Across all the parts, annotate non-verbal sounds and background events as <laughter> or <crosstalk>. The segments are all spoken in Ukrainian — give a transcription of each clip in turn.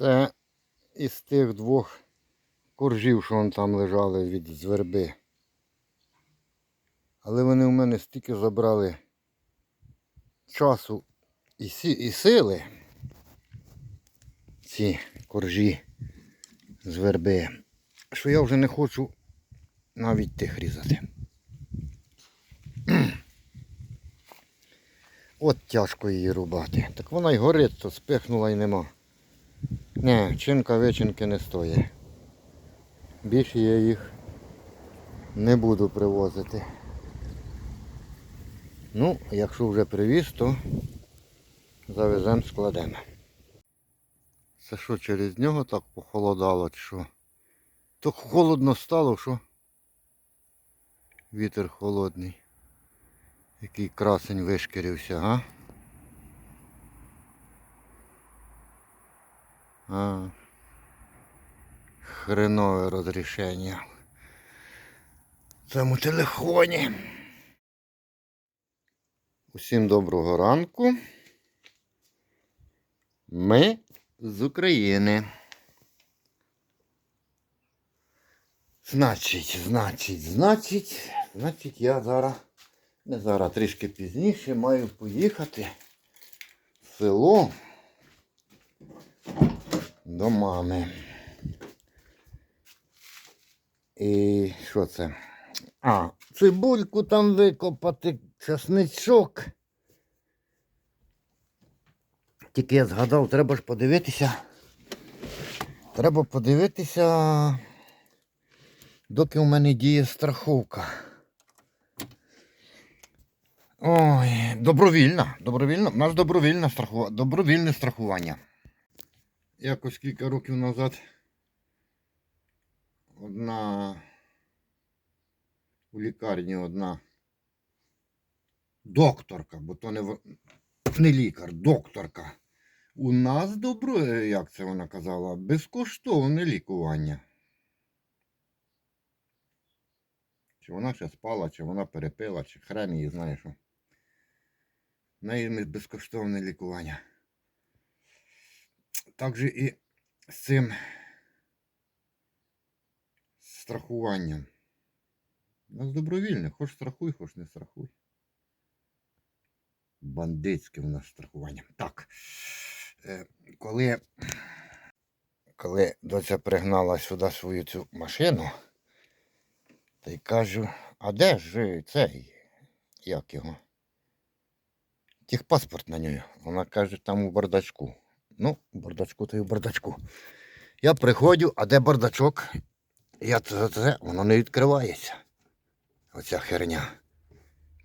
Це із тих двох коржів, що вон там лежали від зверби. Але вони у мене стільки забрали часу і, сі, і сили. Ці коржі з верби, що я вже не хочу навіть тих різати. От тяжко її рубати. Так вона й горить, то спихнула і нема. Не, чинка вичинки не стоїть. Більше я їх не буду привозити. Ну, якщо вже привіз, то завеземо складемо. Це що, через нього так похолодало, чи що? Так холодно стало, що? Вітер холодний. Який красень вишкірився, а? А. Хренове розрішення. В цьому телефоні. Усім доброго ранку. Ми з України. Значить, значить, значить, значить, я зараз, не зараз, трішки пізніше маю поїхати в село до мами. І що це? А, цибульку там викопати, часничок. Тільки я згадав, треба ж подивитися. Треба подивитися, доки у мене діє страховка. Ой, добровільна, добровільна. У нас добровільне страхування, добровільне страхування. Якось кілька років назад одна у лікарні одна докторка, бо то не, не лікар, докторка. У нас добро, як це вона казала, безкоштовне лікування. Чи вона ще спала, чи вона перепила, чи хрен її знає що. В неї безкоштовне лікування. Так же і з цим страхуванням. У нас добровільне, хоч страхуй, хоч не страхуй. Бандитське в нас страхування. Так. Е, коли, коли доця пригнала сюди свою цю машину, то й кажу, а де ж цей, як його? Техпаспорт на нього. Вона каже, там у бардачку. Ну, бардачку то й бардачку. Я приходжу, а де бардачок? Я це, це, воно не відкривається. Оця херня.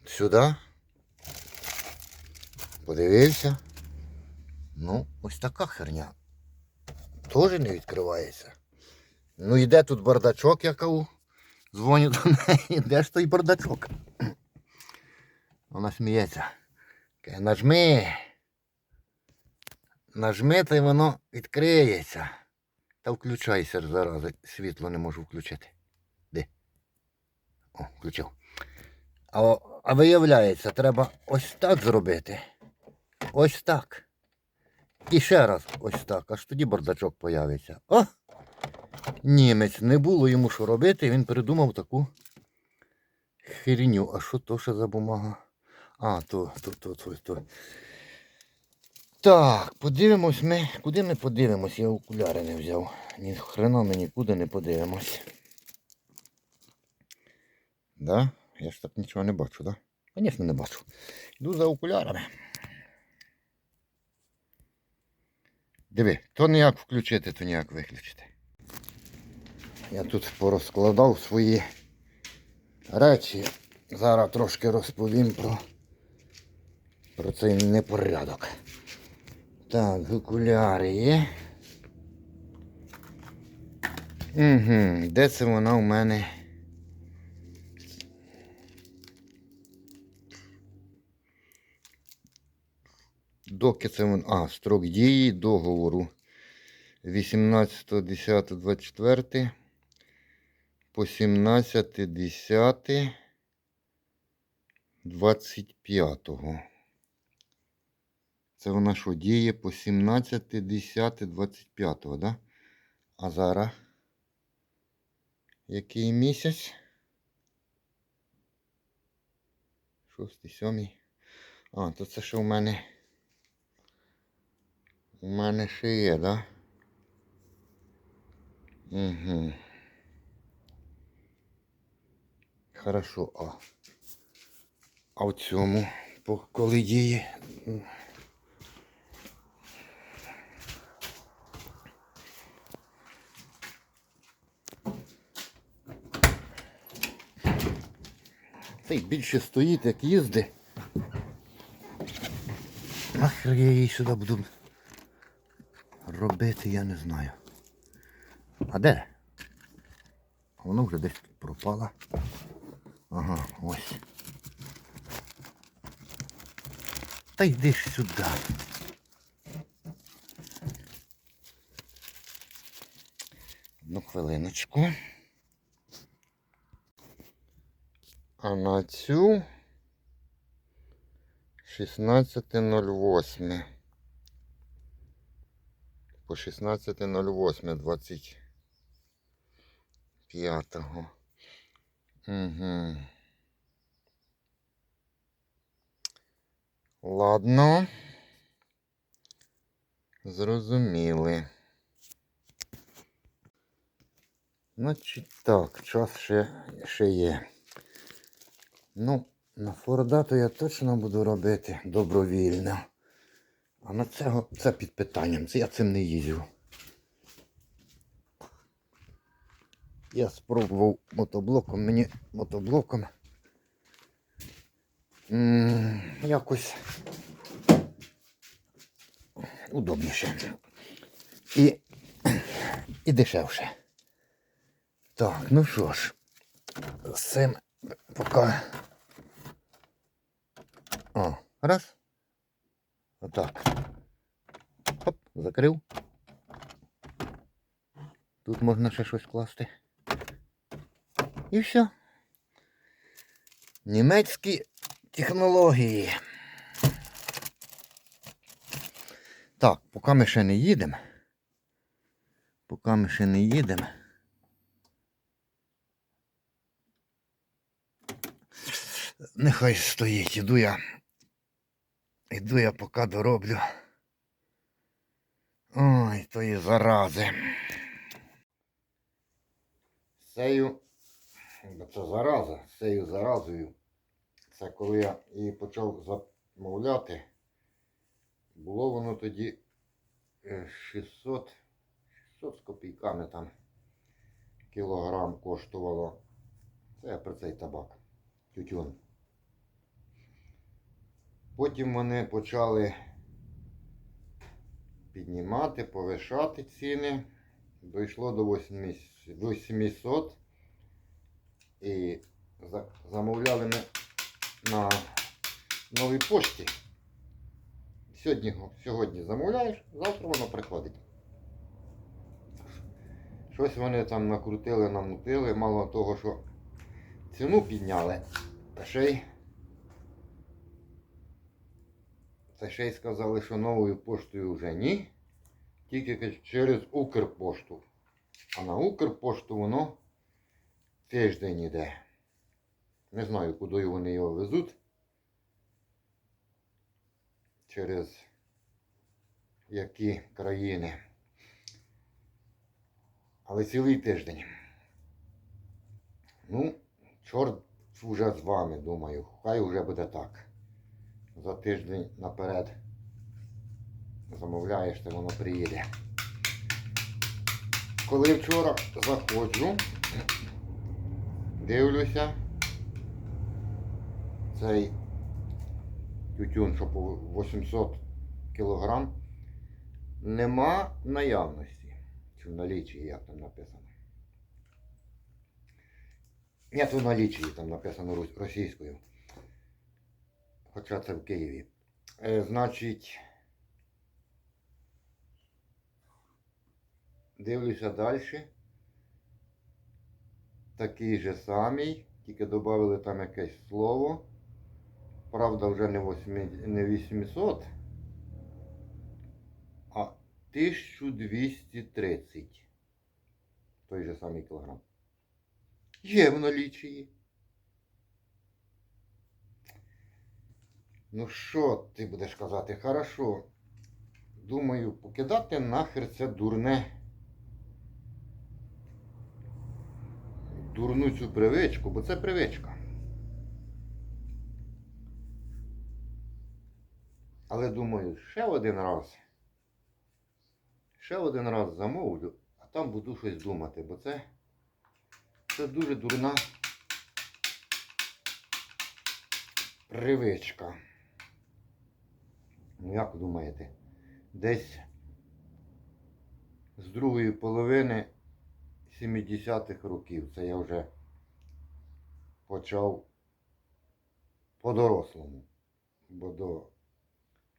Сюди. Подивився. Ну, ось така херня. Теж не відкривається. Ну і де тут бардачок, я кажу? Дзвоню до неї, де ж той бардачок? Вона сміється. Каже, нажми. Й воно відкриється. Та включайся зарази. Світло не можу включити. Де? О, включив. А, а виявляється, треба ось так зробити. Ось так. І ще раз ось так. Аж тоді бардачок появиться. О! Німець, не було йому що робити, він придумав таку херню. А що то ще за бумага? А, то, то, то, то, то. Так, подивимось ми. Куди ми подивимось? Я окуляри не взяв. Ні хрена ми нікуди не подивимось. Да? Я ж так нічого не бачу, да? Звісно, не бачу. Йду за окулярами. Диви, то ніяк включити, то ніяк виключити. Я тут порозкладав свої речі. Зараз трошки розповім про, про цей непорядок. Так, окуляри є. Угу, де це вона у мене? Доки це вон. А, строк дії договору 18.10.24 по 17.10.25. Це вона що, діє по 17, 10, 25, да? А зараз який місяць? Шостий, сьомий. А, то це що в мене. У мене ще є, да? Угу. Хорошо, а. А в цьому, коли діє. Цей більше стоїть, як їзди. Нахер я її сюди буду робити, я не знаю. А де? Воно вже десь пропало. Ага, ось. Та йди ж сюди. Одну хвилиночку. А на цю 16.08. По 16.08 25. Угу. Ладно. Зрозуміли. Значить так, час ще, ще є. Ну, на Форда то я точно буду робити добровільно. А на цього це під питанням. Я цим не їздю. Я спробував мотоблоком, мені мотоблоком якось удобніше. І, і дешевше. Так, ну що ж, з цим поки. О, раз. Отак. Оп, закрив. Тут можна ще щось класти. І все. Німецькі технології. Так, поки ми ще не їдемо. Поки ми ще не їдемо. Нехай стоїть, іду я. Іду я поки дороблю. Ой, тої зарази. Сею, це зараза, сею заразою. Це коли я її почав замовляти, було воно тоді е, 600, 600 з копійками там кілограм коштувало. Це я про цей табак. Тютюн. Потім вони почали піднімати, повишати ціни. Дійшло до 800. І замовляли ми на новій пошті. Сьогодні, сьогодні замовляєш, завтра воно приходить. Щось вони там накрутили, намутили, мало того, що ціну підняли, та ще й Та ще й сказали, що новою поштою вже ні. Тільки через Укрпошту. А на Укрпошту воно тиждень іде. Не знаю, куди вони його везуть. Через які країни. Але цілий тиждень. Ну, чорт вже з вами, думаю. Хай вже буде так за тиждень наперед замовляєш, то воно приїде. Коли вчора заходжу, дивлюся, цей тютюн, що по 800 кг, нема наявності. Чи в налічі, як там написано. Нет, в налічі там написано російською. Хоча це в Києві. Е, значить, дивлюся далі. Такий же самий, тільки додали там якесь слово. Правда, вже не, 8, не 800, 1230. Той же самий кілограм. Є в налічії. Ну що ти будеш казати? Хорошо. Думаю, покидати нахер це дурне. Дурну цю привичку, бо це привичка. Але думаю, ще один раз. Ще один раз замовлю, а там буду щось думати, бо це, це дуже дурна привичка. Ну як думаєте? Десь з другої половини 70-х років це я вже почав по-дорослому. Бо до,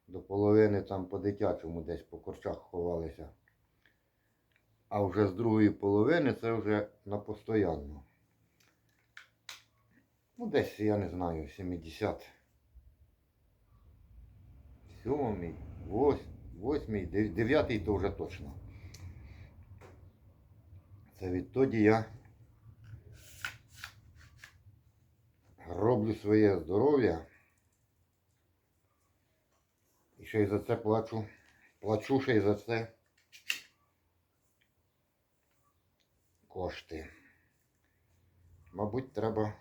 до половини там по-дитячому десь по корчах ховалися. А вже з другої половини це вже на постоянно. Ну, десь, я не знаю, 70. Сьомий, вось- восьмий, дев'ятий то вже точно. Це відтоді я роблю своє здоров'я. І ще й за це плачу. Плачу ще й за це кошти. Мабуть, треба.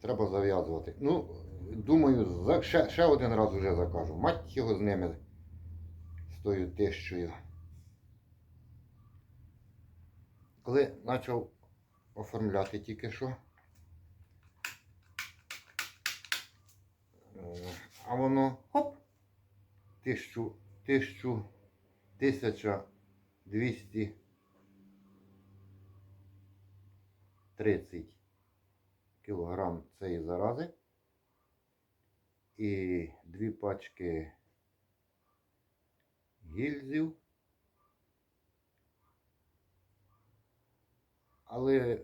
Треба зав'язувати. Ну, думаю, за, ще, ще один раз вже закажу. Мать його з ними з тою тещою. Коли почав оформляти тільки що. е, А воно хоп! Тисячу, тисячу, тисяча двісті тридцять кілограм цієї зарази і дві пачки гільзів. Але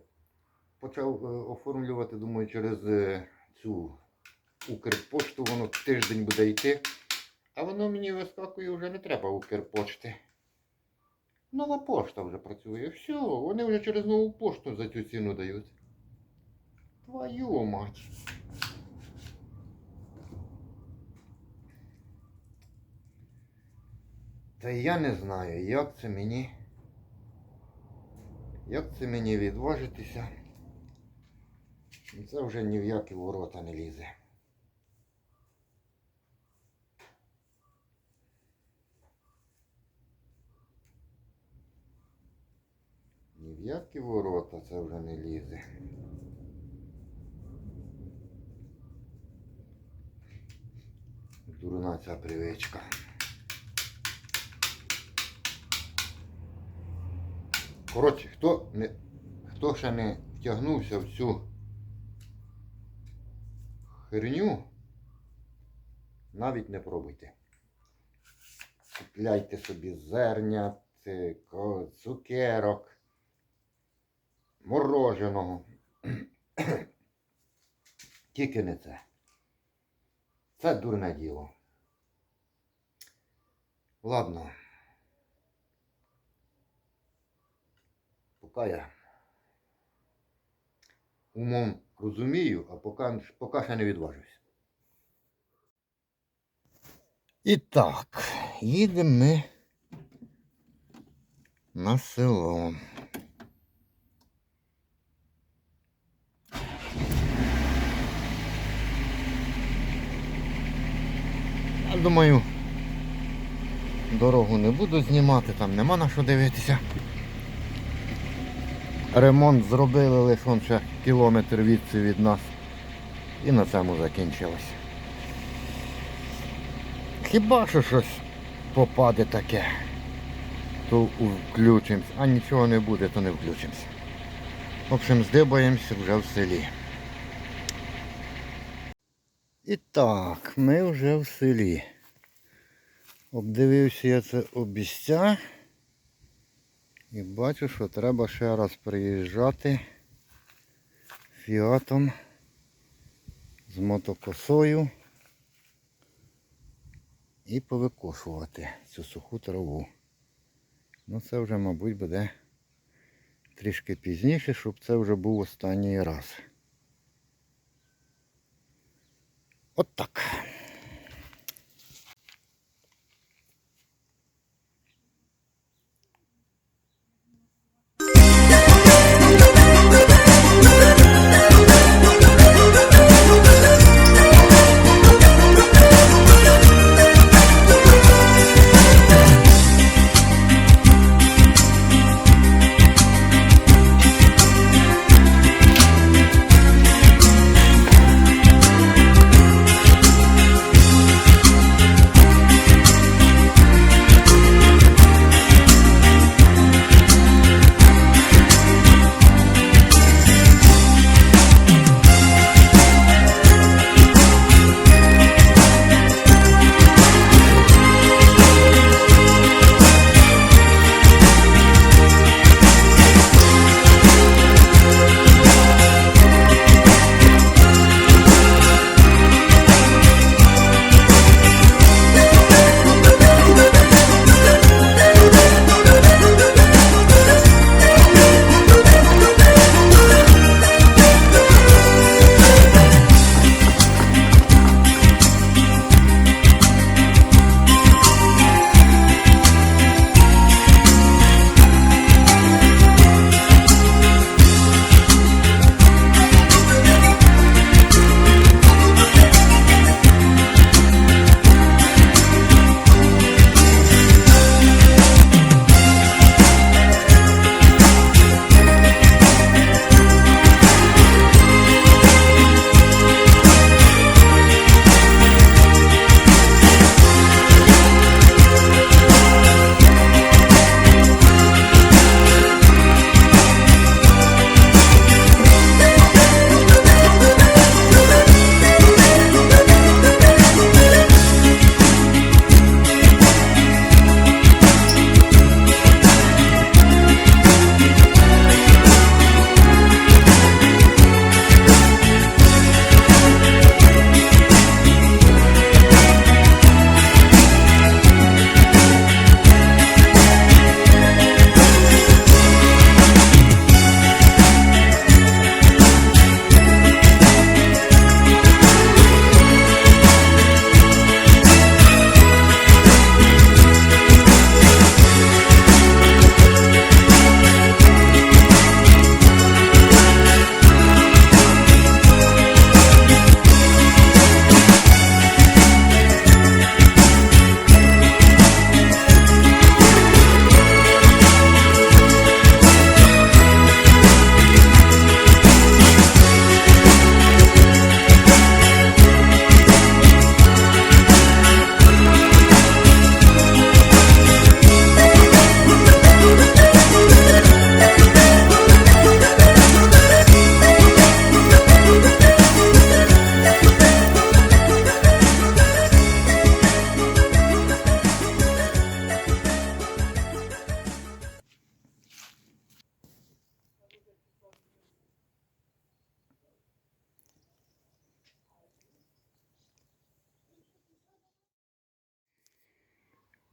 почав е, оформлювати, думаю, через е, цю Укрпошту воно тиждень буде йти. А воно мені вискакує вже не треба Укрпошти. Нова пошта вже працює. Все, вони вже через нову пошту за цю ціну дають. Твою мать. Та я не знаю, як це мені. Як це мені відважитися? Це вже ні в які ворота не лізе. Ні в які ворота це вже не лізе. Дурна ця привичка. Коротше, хто, не, хто ще не втягнувся в цю херню, навіть не пробуйте. Купляйте собі зерня, цукерок, мороженого. <clears throat> Тільки не це. Це дурне діло. Ладно. Поки умом розумію, а поки, поки ще не відважусь. І так, їдемо ми на село. Я думаю, дорогу не буду знімати, там нема на що дивитися. Ремонт зробили лише он ще кілометр відси від нас. І на цьому закінчилось. Хіба що щось попаде таке, то включимось, а нічого не буде, то не включимося. В общем, здибаємося вже в селі. І так, ми вже в селі. Обдивився я це обіця. І бачу, що треба ще раз приїжджати фіатом з мотокосою. і повикошувати цю суху траву. Ну це вже, мабуть, буде трішки пізніше, щоб це вже був останній раз. От так.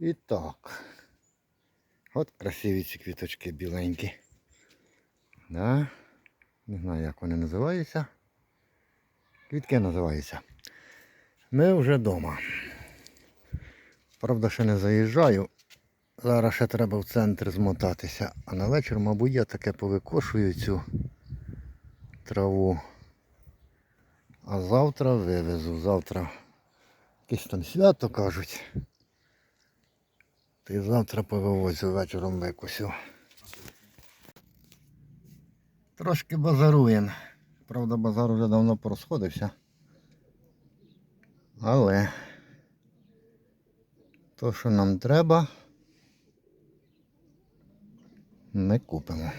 І так. От красиві ці квіточки біленькі. Да? Не знаю, як вони називаються. Квітки називаються. Ми вже вдома. Правда, ще не заїжджаю. Зараз ще треба в центр змотатися. А на вечір, мабуть, я таке повикошую цю траву. А завтра вивезу. Завтра якесь там свято кажуть. Й завтра повивозю вечором викусю. Трошки базаруємо. Правда, базар вже давно порозходився. Але то, що нам треба, ми купимо.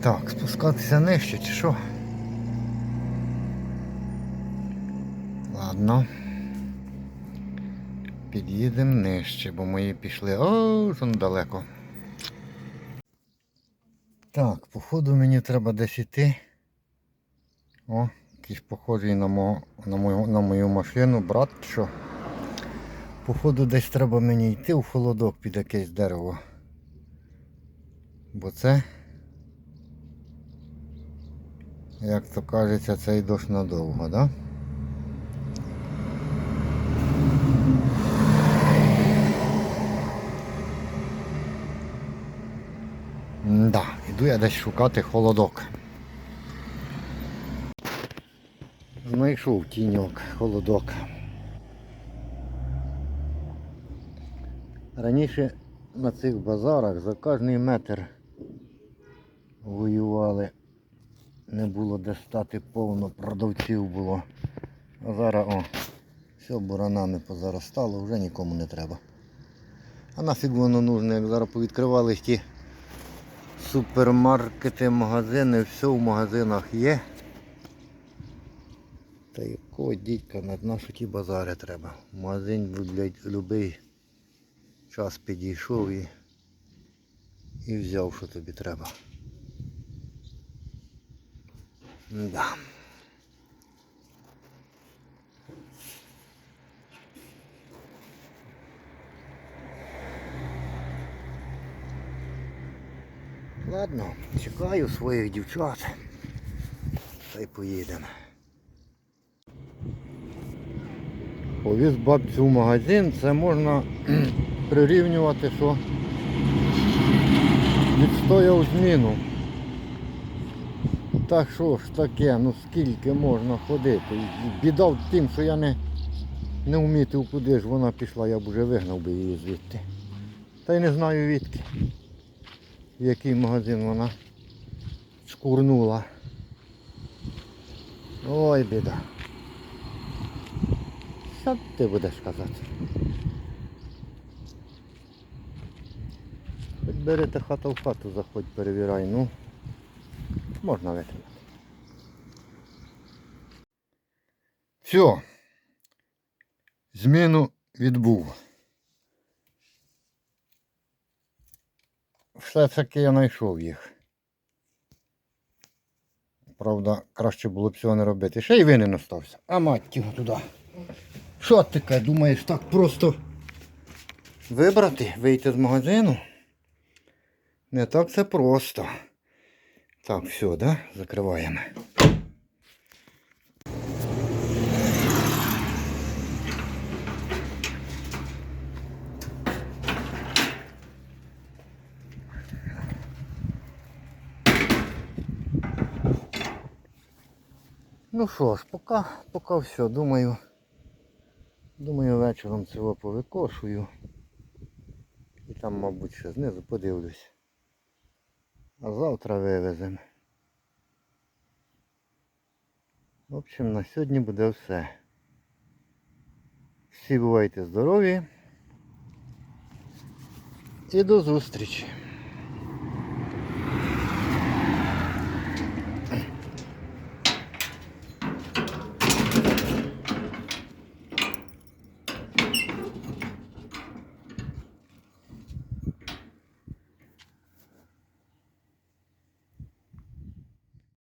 Так, спускатися нижче чи що? Ладно. під'їдемо нижче, бо мої пішли. О, жон далеко. Так, походу мені треба десь іти. О, якийсь похожий на, мо, на, мою, на мою машину, брат, що. Походу десь треба мені йти у холодок під якесь дерево. Бо це, як то кажеться, цей дощ надовго, да? Да, іду я десь шукати холодок. Знайшов тіньок, холодок. Раніше на цих базарах за кожний метр воювали. Не було де стати повно, продавців було. А зараз о, все буранами позаростало, вже нікому не треба. А нафіг воно нужне, як зараз повідкривались ті супермаркети, магазини, все в магазинах є. Та якого дідька на нашу ті базари треба. Магазин блядь, любий час підійшов і, і взяв, що тобі треба. Да. Ладно, чекаю своїх дівчат. Та й поїдемо. Повіз бабцю в магазин, це можна <clears throat> прирівнювати, що відстояв зміну. Так що ж таке, ну скільки можна ходити? Біда в тим, що я не, не вмітив, куди ж вона пішла, я б вже вигнав би її звідти. Та й не знаю відки, в який магазин вона шкурнула. Ой, біда. Що ти будеш казати? Хоч берете хата в хату, заходь, перевіряй, ну можна витримати. Все. Зміну відбув. Все-таки я знайшов їх. Правда, краще було б цього не робити. Ще й винен остався. А мать його туди. Що таке, думаєш, так просто вибрати, вийти з магазину? Не так це просто. Так, все, да? Закриваємо. Ну що ж, поки, поки все, думаю. Думаю, вечором цього повикошую. І там, мабуть, ще знизу подивлюсь. А завтра вивеземо. В общем, на сьогодні буде все. Всі бувайте здорові. І до зустрічі!